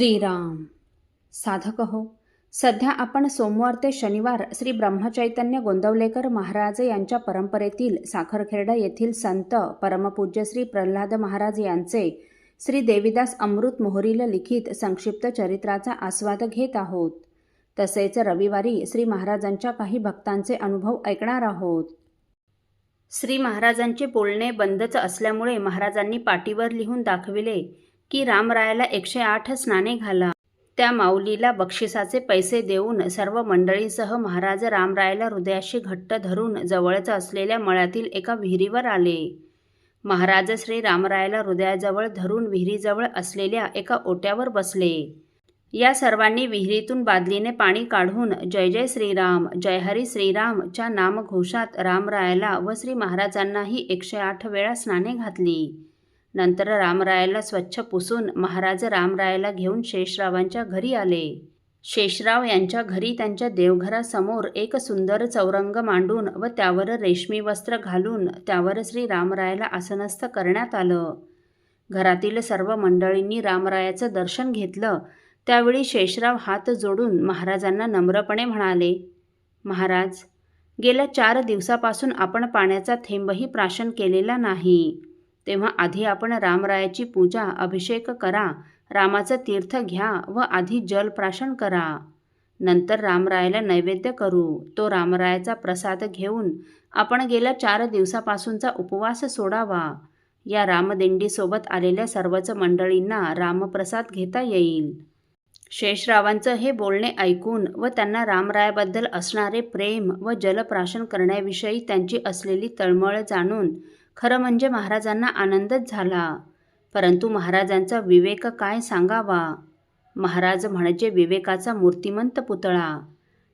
श्रीराम। साधक हो सध्या आपण सोमवार ते शनिवार श्री ब्रह्मचैतन्य गोंदवलेकर महाराज यांच्या परंपरेतील साखरखेर्डा येथील संत परमपूज्य श्री प्रल्हाद महाराज यांचे श्री देवीदास अमृत मोहरील लिखित संक्षिप्त चरित्राचा आस्वाद घेत आहोत. तसेच रविवारी श्री महाराजांच्या काही भक्तांचे अनुभव ऐकणार आहोत. श्री महाराजांचे बोलणे बंदच असल्यामुळे महाराजांनी पाटीवर लिहून दाखविले की रामरायाला एकशे आठ स्नाने घाला. त्या माऊलीला बक्षिसाचे पैसे देऊन सर्व मंडळींसह महाराज रामरायाला हृदयाशी घट्ट धरून जवळच असलेल्या मळ्यातील एका विहिरीवर आले. महाराज श्री रामरायाला हृदयाजवळ धरून विहिरीजवळ असलेल्या एका ओट्यावर बसले. या सर्वांनी विहिरीतून बादलीने पाणी काढून जय जय श्रीराम जय हरी श्रीराम च्या नामघोषात रामरायाला व श्री महाराजांनाही एकशे आठ वेळा स्नाने घातली. नंतर रामरायाला स्वच्छ पुसून महाराज रामरायाला घेऊन शेषरावांच्या घरी आले. शेषराव यांच्या घरी त्यांच्या देवघरासमोर एक सुंदर चौरंग मांडून व त्यावर रेशमी वस्त्र घालून त्यावर श्री रामरायाला आसनस्थ करण्यात आलं. घरातील सर्व मंडळींनी रामरायाचं दर्शन घेतलं. त्यावेळी शेषराव हात जोडून महाराजांना नम्रपणे म्हणाले महाराज गेल्या चार दिवसापासून आपण पाण्याचा थेंबही प्राशन केलेला नाही. तेव्हा आधी आपण रामरायाची पूजा अभिषेक करा रामाचं तीर्थ घ्या व आधी जल प्राशन करा. नंतर रामरायाला नैवेद्य करू. तो रामरायाचा प्रसाद घेऊन आपण गेल्या चार दिवसापासूनचा उपवास सोडावा. या रामदिंडीसोबत आलेल्या सर्वच मंडळींना रामप्रसाद घेता येईल. शेषरावांचं हे बोलणे ऐकून व त्यांना रामरायाबद्दल असणारे प्रेम व जलप्राशन करण्याविषयी त्यांची असलेली तळमळ जाणून खरं म्हणजे महाराजांना आनंदच झाला. परंतु महाराजांचा विवेक काय सांगावा? महाराज म्हणजे विवेकाचा मूर्तिमंत पुतळा.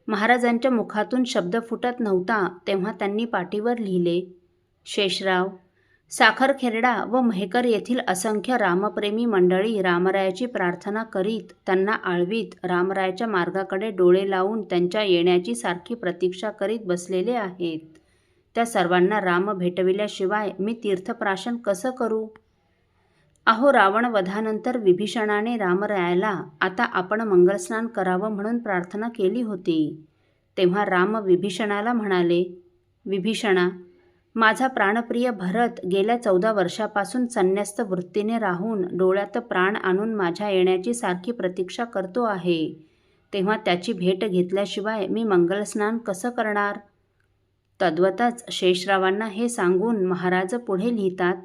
महाराजांच्या मुखातून शब्द फुटत नव्हता तेव्हा त्यांनी पाठीवर लिहिले शेषराव साखरखेरडा व मेहकर येथील असंख्य रामप्रेमी मंडळी रामरायाची प्रार्थना करीत त्यांना आळवीत रामरायाच्या मार्गाकडे डोळे लावून त्यांच्या येण्याची सारखी प्रतीक्षा करीत बसलेले आहेत. त्या सर्वांना राम भेटविल्याशिवाय मी तीर्थप्राशन कसं करू? अहो रावण वधानंतर विभीषणाने रामरायाला आता आपण मंगलस्नान करावं म्हणून प्रार्थना केली होती. तेव्हा राम विभीषणाला म्हणाले विभीषणा माझा प्राणप्रिय भरत गेल्या चौदा वर्षापासून संन्यस्त वृत्तीने राहून डोळ्यात प्राण आणून माझ्या येण्याची सारखी प्रतीक्षा करतो आहे. तेव्हा त्याची भेट घेतल्याशिवाय मी मंगलस्नान कसं करणार? तद्वतच शेषरावांना हे सांगून महाराज पुढे लिहितात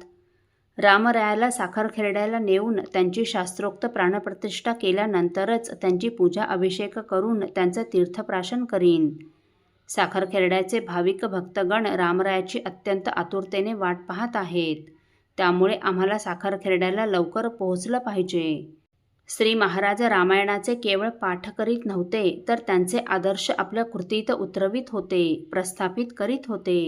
रामरायाला साखरखेरड्याला नेऊन त्यांची शास्त्रोक्त प्राणप्रतिष्ठा केल्यानंतरच त्यांची पूजा अभिषेक करून त्यांचं तीर्थप्राशन करीन. साखरखेरड्याचे भाविक भक्तगण रामरायाची अत्यंत आतुरतेने वाट पाहत आहेत. त्यामुळे आम्हाला साखरखेरड्याला लवकर पोहोचलं पाहिजे. श्री महाराज रामायणाचे केवळ पाठ करीत नव्हते तर त्यांचे आदर्श आपल्या कृतीत उतरवित होते प्रस्थापित करीत होते.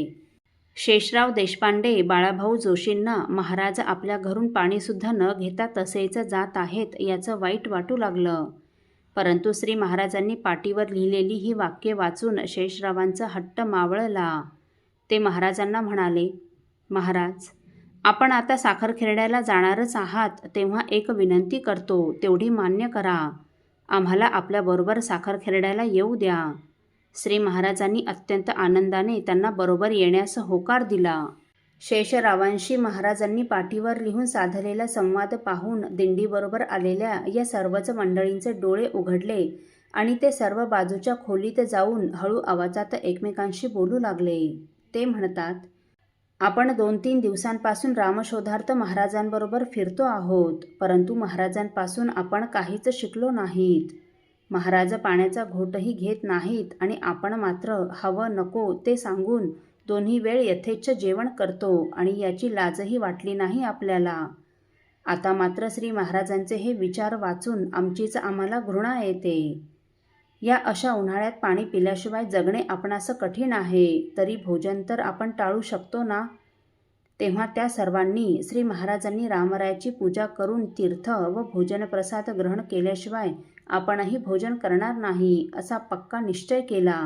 शेषराव देशपांडे बाळाभाऊ जोशींना महाराज आपल्या घरून पाणीसुद्धा न घेता तसेच जात आहेत याचं वाईट वाटू लागलं. परंतु श्री महाराजांनी पाटीवर लिहिलेली ही वाक्ये वाचून शेषरावांचा हट्ट मावळला. ते महाराजांना म्हणाले महाराज आपण आता साखरखेरड्याला जाणारच आहात तेव्हा एक विनंती करतो तेवढी मान्य करा. आम्हाला आपल्याबरोबर साखरखेरड्याला येऊ द्या. श्री महाराजांनी अत्यंत आनंदाने त्यांना बरोबर येण्यास होकार दिला. शेषरावांशी महाराजांनी पाठीवर लिहून साधलेला संवाद पाहून दिंडीबरोबर आलेल्या या सर्वच मंडळींचे डोळे उघडले आणि ते सर्व बाजूच्या खोलीत जाऊन हळू आवाजात एकमेकांशी बोलू लागले. ते म्हणतात आपण दोन तीन दिवसांपासून रामशोधार्थ महाराजांबरोबर फिरतो आहोत परंतु महाराजांपासून आपण काहीच शिकलो नाहीत. महाराज पाण्याचा घोटही घेत नाहीत आणि आपण मात्र हवं नको ते सांगून दोन्ही वेळ यथेच्छ जेवण करतो आणि याची लाजही वाटली नाही आपल्याला. आता मात्र श्री महाराजांचे हे विचार वाचून आमचीच आम्हाला घृणा येते. या अशा उन्हाळ्यात पाणी पिल्याशिवाय जगणे आपणास कठीण आहे. तरी भोजन तर आपण टाळू शकतो ना? तेव्हा त्या सर्वांनी श्री महाराजांनी रामरायाची पूजा करून तीर्थ व भोजन प्रसाद ग्रहण केल्याशिवाय आपणही भोजन करणार नाही असा पक्का निश्चय केला.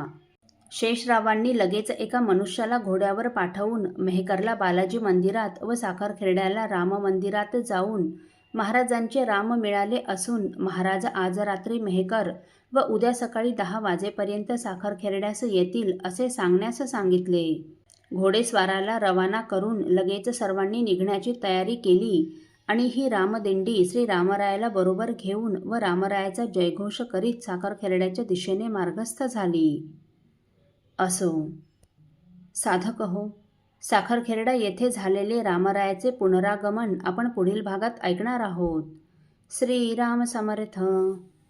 शेषरावांनी लगेच एका मनुष्याला घोड्यावर पाठवून मेहकरला बालाजी मंदिरात व साखरखेरड्याला राम मंदिरात जाऊन महाराजांचे राम मिळाले असून महाराज आज रात्री मेहकर व उद्या सकाळी दहा वाजेपर्यंत साखरखेरड्यास येतील असे सांगण्यास सांगितले. घोडेस्वाराला रवाना करून लगेच सर्वांनी निघण्याची तयारी केली आणि ही रामदिंडी श्री रामरायाला बरोबर घेऊन व रामरायाचा जयघोष करीत साखरखेरड्याच्या दिशेने मार्गस्थ झाली. असो. साधक हो. साखरखेरडा येथे झालेले रामरायाचे पुनरागमन आपण पुढील भागात ऐकणार आहोत. श्रीराम समर्थ.